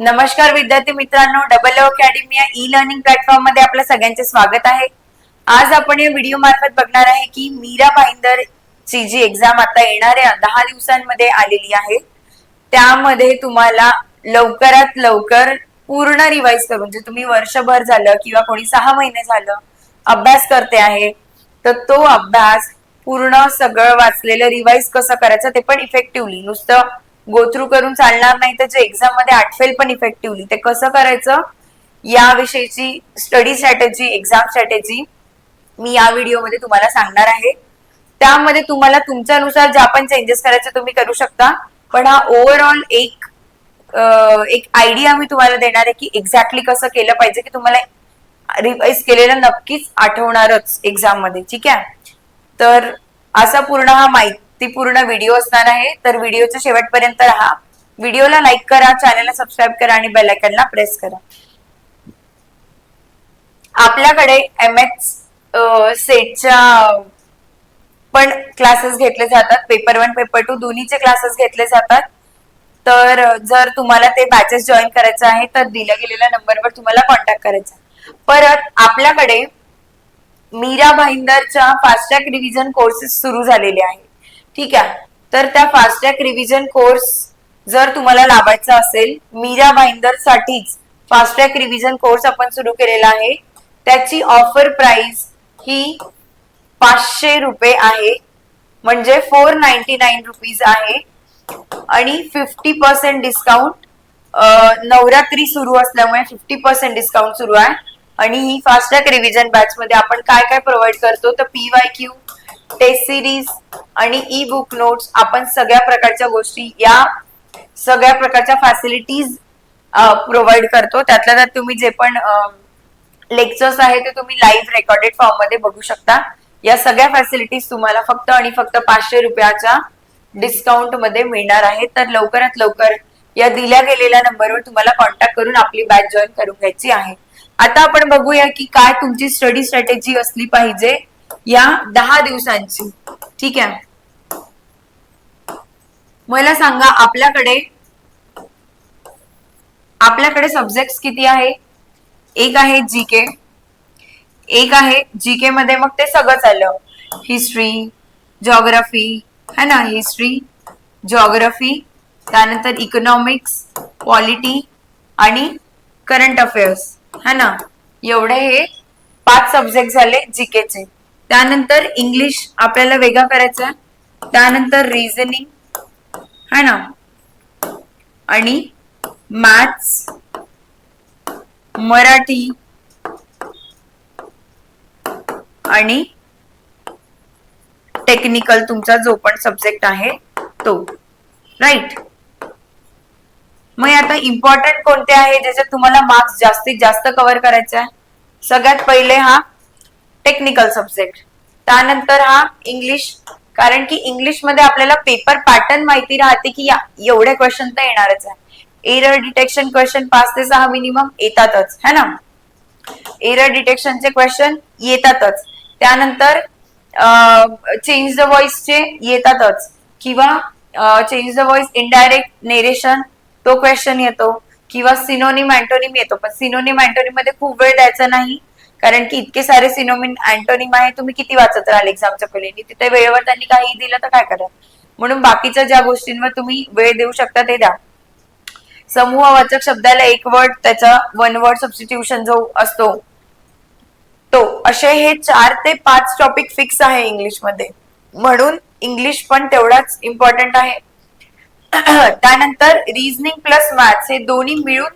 नमस्कार विद्यार्थी मित्रांनो डबल ओ अकॅडमी या ई लर्निंग प्लॅटफॉर्ममध्ये आपल्या सगळ्यांचे स्वागत आहे. आज आपण या व्हिडिओ मार्फत बघणार आहे की मीरा भाईंदर ची जी एक्झाम आता येणाऱ्या दहा दिवसांमध्ये आलेली आहे त्यामध्ये तुम्हाला लवकरात लवकर पूर्ण रिवाइज करून जे तुम्ही वर्षभर झालं किंवा कोणी सहा महिने झालं अभ्यास करते आहे तर तो अभ्यास पूर्ण सगळं वाचलेलं रिवाइज कसं करायचं ते पण इफेक्टिव्हली नुसतं गोथ्रू करून चालणार नाही तर जे एक्झाममध्ये आठवेल पण इफेक्टिव्हली ते कसं करायचं? याविषयीची स्टडी स्ट्रॅटेजी एक्झाम स्ट्रॅटेजी मी या व्हिडिओमध्ये तुम्हाला सांगणार आहे. त्यामध्ये तुम्हाला तुमच्यानुसार ज्या पण चेंजेस करायचे तुम्ही करू शकता. पण हा ओव्हरऑल एक एक आयडिया मी तुम्हाला देणार आहे की एक्झॅक्टली कसं केलं पाहिजे की तुम्हाला रिवाइज केलेलं नक्कीच आठवणारच एक्झाममध्ये ठीक आहे? तर असा पूर्ण हा ती पूर्ण व्हिडिओ असणार आहे तर व्हिडिओच्या शेवटपर्यंत राहा. व्हिडिओला लाईक करा चॅनलला सबस्क्राईब करा आणि बेल आयकनला प्रेस करा. आपल्याकडे एम एच सेटच्या पण क्लासेस घेतले जातात. पेपर वन पेपर टू दोन्हीचे क्लासेस घेतले जातात. तर जर तुम्हाला ते बॅचेस जॉईन करायचं आहे तर दिल्या गेलेल्या नंबरवर तुम्हाला कॉन्टॅक्ट करायचा परत आपल्याकडे मीरा भाईंदरच्या फास्टॅग रिव्हिजन कोर्सेस सुरू झालेले आहेत. ठीक आहे. तर त्या फास्टॅग रिव्हिजन कोर्स जर तुम्हाला लावायचा असेल मीरा भाईंदर साठीच फास्टॅग रिव्हिजन कोर्स आपण सुरू केलेला आहे. त्याची ऑफर प्राइस ही पाचशे रुपये आहे. म्हणजे फोर नाईन्टी नाईन रुपीज आहे. आणि फिफ्टी पर्सेंट डिस्काउंट नवरात्री सुरू असल्यामुळे फिफ्टी पर्सेंट डिस्काउंट सुरू आहे. आणि ही फास्टॅग रिव्हिजन बॅच मध्ये आपण काय काय प्रोव्हाइड करतो तर P Y Q test series आणि ई बुक नोट्स आपण सगळ्या प्रकारच्या गोष्टी या सगळ्या प्रकारच्या फॅसिलिटीज प्रोव्हाइड करतो. त्यातल्या त्यात तुम्ही जे पण लेक्चर्स आहे ते तुम्ही लाईव्ह रेकॉर्डेड फॉर्ममध्ये बघू शकता. या सगळ्या फॅसिलिटीज तुम्हाला फक्त आणि फक्त पाचशे रुपयाच्या डिस्काउंटमध्ये मिळणार आहे. तर लवकरात लवकर या दिल्या गेलेल्या नंबरवर तुम्हाला कॉन्टॅक्ट करून आपली बॅच जॉईन करून घ्यायची आहे. आता आपण बघूया की काय तुमची स्टडी स्ट्रॅटेजी असली पाहिजे. या दहा दिवसांची. ठीक आहे? मला सांगा आपल्याकडे आपल्याकडे सब्जेक्ट किती आहे? एक आहे जी के एक आहे जी के मध्ये मग ते सगळं आलं हिस्ट्री जॉग्राफी है ना? हिस्ट्री जॉग्राफी त्यानंतर इकॉनॉमिक्स पॉलिटी आणि करंट अफेअर्स है ना? एवढे हे पाच सब्जेक्ट झाले जीकेचे त्यानंतर इंग्लिश आपल्याला वेगळा करायचा आहे. त्यानंतर रिझनिंग है ना? आणि मॅथ्स मराठी आणि टेक्निकल तुमचा जो पण सब्जेक्ट आहे तो. राईट मग आता इम्पॉर्टंट कोणते आहे? ज्याच्यात तुम्हाला मार्क्स जास्तीत जास्त कव्हर करायचे आहे. सगळ्यात पहिले हा टेक्निकल सब्जेक्ट त्यानंतर हा इंग्लिश कारण की इंग्लिशमध्ये आपल्याला पेपर पॅटर्न माहिती राहते की एवढे क्वेश्चन तर येणारच आहे. एरर डिटेक्शन क्वेश्चन पाच ते सहा मिनिमम येतातच है ना? एरर डिटेक्शनचे क्वेश्चन येतातच. त्यानंतर चेंज द व्हॉइसचे येतातच. किंवा change the voice indirect narration तो क्वेश्चन येतो. किंवा सिनोनिम अँटोनिम येतो. पण सिनोनिम अँटोनिममध्ये खूप वेळ द्यायचा नाही. कारण की इतके सारे सिनोमिन अँटोनिम आहे तुम्ही किती वाचत राहाल एक्झामच्या पहिल्यांनी तिथे वेळेवर त्यांनी काही दिलं तर काय करा म्हणून बाकीच्या ज्या गोष्टींवर तुम्ही वेळ देऊ शकता ते द्या. समूहवाचक शब्दाला एक वर्ड त्याचा वन वर्ड सबस्टिट्यूशन जो असतो तो असे हे चार ते पाच टॉपिक फिक्स आहे इंग्लिशमध्ये म्हणून इंग्लिश पण तेवढाच इम्पॉर्टंट आहे. त्यानंतर रिझनिंग प्लस मॅथ्स हे दोन्ही मिळून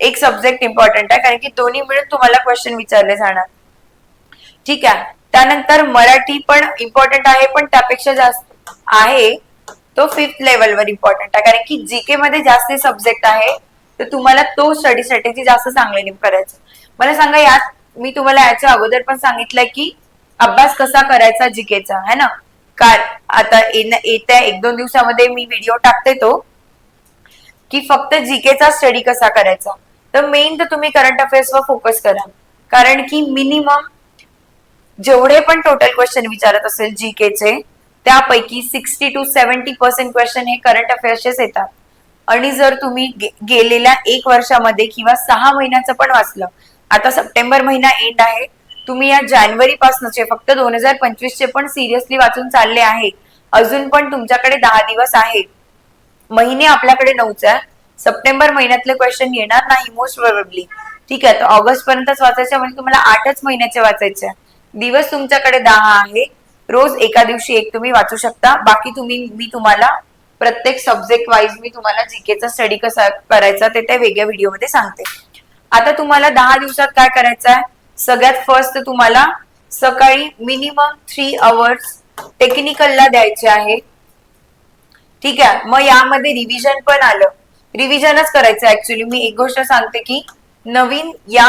एक सब्जेक्ट इम्पॉर्टंट आहे कारण की दोन्ही मिळून तुम्हाला क्वेश्चन विचारले जाणार. ठीक आहे. त्यानंतर मराठी पण इम्पॉर्टंट आहे पण त्यापेक्षा जास्त आहे. तो फिफ्थ लेवलवर इम्पॉर्टंट आहे. कारण की जीके मध्ये जास्त सब्जेक्ट आहे तर तुम्हाला तो स्टडी स्ट्रॅटेजी जास्त चांगले करायचं मला सांगा यात मी तुम्हाला याच्या अगोदर पण सांगितलंय की अभ्यास कसा करायचा जीकेचा है ना? काय आता येत्या एक दोन दिवसामध्ये मी व्हिडिओ टाकते तो की फक्त जीकेचा स्टडी कसा करायचा? तर मेन तर तुम्ही करंट अफेअर्सवर फोकस करा. कारण की मिनिमम जेवढे पण टोटल क्वेश्चन विचारत असेल जी केचे त्यापैकी sixty two seventy percent question हे करंट अफेअर्सचेच येतात. आणि जर तुम्ही गेलेल्या एक वर्षामध्ये किंवा सहा महिन्याचं पण वाचलं आता सप्टेंबर महिना एंड आहे तुम्ही या जानेवारी पासूनचे फक्त दोन हजार पंचवीस चे पण सिरियसली वाचून चालले आहे. अजून पण तुमच्याकडे दहा दिवस आहेत. महिने आपल्याकडे नऊच सप्टेंबर महिन्यातले क्वेश्चन येणार नाही मोस्ट प्रोबेबली ठीक आहे तर ऑगस्ट पर्यंतच वाचायचे म्हणजे तुम्हाला आठच महिन्याचे वाचायचे. दिवस तुमच्याकडे दहा आहे. रोज एका दिवशी एक तुम्ही वाचू शकता. बाकी तुम्ही मी तुम्हाला प्रत्येक सब्जेक्ट वाईज मी तुम्हाला जीकेचा स्टडी कसा करायचा ते त्या वेगळ्या व्हिडिओमध्ये सांगते. आता तुम्हाला दहा दिवसात काय करायचं आहे? सगळ्यात फर्स्ट तुम्हाला सकाळी मिनिमम थ्री आवर्स टेक्निकलला द्यायचे आहे. ठीक आहे मग यामध्ये रिव्हिजन पण आलं. रिव्हिजनच करायचं ऍक्च्युली मी एक गोष्ट सांगते की नवीन या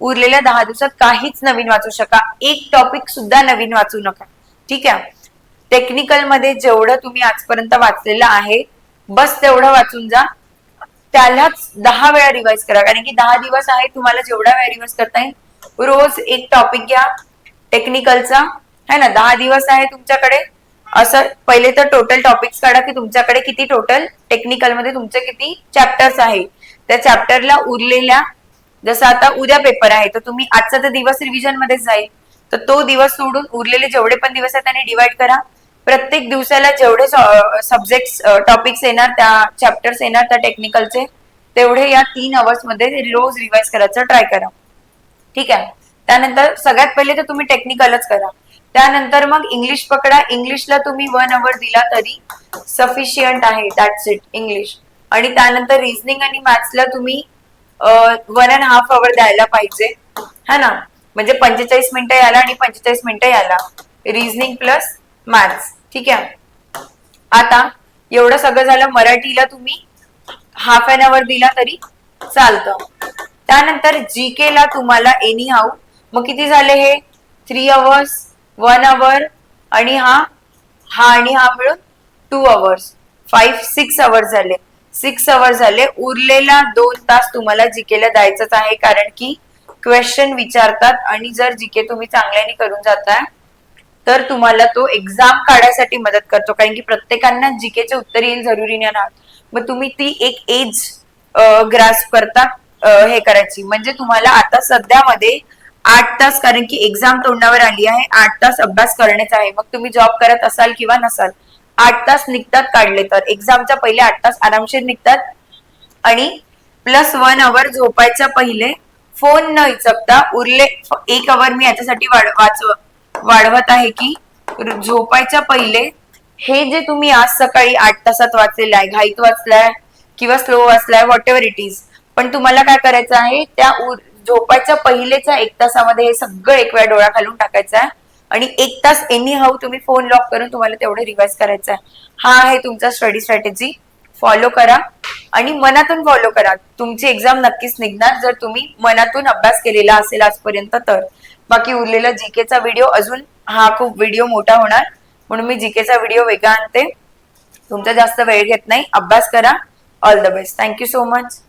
उरलेल्या दहा दिवसात काहीच नवीन वाचू शका. एक टॉपिक सुद्धा नवीन वाचू नका. ठीक आहे? टेक्निकलमध्ये जेवढं तुम्ही आजपर्यंत वाचलेलं आहे बस तेवढं वाचून जा. त्यालाच दहा वेळा रिवाइज करा. कारण की दहा दिवस आहे तुम्हाला जेवढा वेळा रिवाइज करता येईल रोज एक टॉपिक घ्या. टेक्निकलचा है ना? दहा दिवस आहे तुमच्याकडे. असं पहिले तर टोटल टॉपिक्स काढा की तुमच्याकडे किती टोटल टेक्निकलमध्ये तुमचे किती चॅप्टर्स आहे. त्या चॅप्टरला उरलेल्या जसं आता उद्या पेपर आहे तर तुम्ही आजचा तर दिवस रिव्हिजनमध्ये जाईल. तर तो दिवस सोडून उरलेले जेवढे पण दिवस आहेत त्याने डिवाइड करा. प्रत्येक दिवसाला जेवढे सब्जेक्ट टॉपिक्स येणार त्या चॅप्टर्स येणार त्या टेक्निकलचे तेवढे या तीन अवर्समध्ये रोज रिवाइज करायचं ट्राय करा. ठीक आहे? त्यानंतर सगळ्यात पहिले तर तुम्ही टेक्निकलच करा. त्यानंतर मग इंग्लिश पकडा. इंग्लिशला तुम्ही वन अवर दिला तरी सफिशियंट आहे. दॅट्स इट इंग्लिश आणि त्यानंतर रिझनिंग आणि मॅथ्सला तुम्ही वन अँड हाफ अवर द्यायला पाहिजे. है ना? म्हणजे पंचेचाळीस मिनिटं याला आणि पंचेचाळीस मिनिटं याला. रिझनिंग प्लस मॅथ्स ठीक आहे? आता एवढं सगळं झालं. मराठीला तुम्ही हाफ एन अवर दिला तरी चालतं. त्यानंतर जी के ला तुम्हाला एनी हाऊ मग किती झाले हे? थ्री अवर्स वन अवर आणि हा हा आणि हा मिळून two hours five six hours झाले. सिक्स अवर्स झाले. उरलेला दोन तास तुम्हाला जिकेला द्यायचाच आहे कारण की क्वेश्चन विचारतात आणि जर जिके तुम्ही चांगल्याने करून जाताय तर तुम्हाला तो एक्झाम काढायसाठी मदत करतो. कारण की प्रत्येकांना जिकेचे उत्तर येईल जरुरी नाही राहत मग तुम्ही ती एक एज ग्रास करता हे करायची. म्हणजे तुम्हाला आता सध्यामध्ये आठ तास कारण की एक्झाम तोंडावर आली आहे. आठ तास अभ्यास करण्याचा आहे. मग तुम्ही जॉब करत असाल किंवा नसाल आठ तास निघतात काढले तर. एक्झामच्या पहिले आठ तास आरामशीर निघतात. आणि प्लस वन अवर झोपायच्या पहिले फोन न इचकता उरले एक अवर मी याच्यासाठी वाढवत आहे की झोपायच्या पहिले हे जे तुम्ही आज सकाळी आठ तासात वाचलेलं आहे घाईत वाचलाय किंवा स्लो वाचलाय व्हॉट एव्हर इट इज पण तुम्हाला काय करायचं आहे त्या उर- झोपायच्या पहिलेच्या एक तासामध्ये हे सगळं एक वेळा डोळा घालून टाकायचा आहे. आणि एक तास एनी हाऊ तुम्ही फोन लॉक करून तुम्हाला तेवढं रिवाइज करायचं आहे. हा आहे तुमचा स्टडी स्ट्रॅटेजी फॉलो करा आणि मनातून फॉलो करा. तुमची एक्झाम नक्कीच निघणार. जर तुम्ही मनातून अभ्यास केलेला असेल आजपर्यंत तर. बाकी उरलेला जीकेचा व्हिडिओ अजून हा खूप व्हिडिओ मोठा होणार. म्हणून मी जीकेचा व्हिडिओ वेगळा आणते. तुमचा जास्त वेळ घेत नाही. अभ्यास करा. All the best thank you so much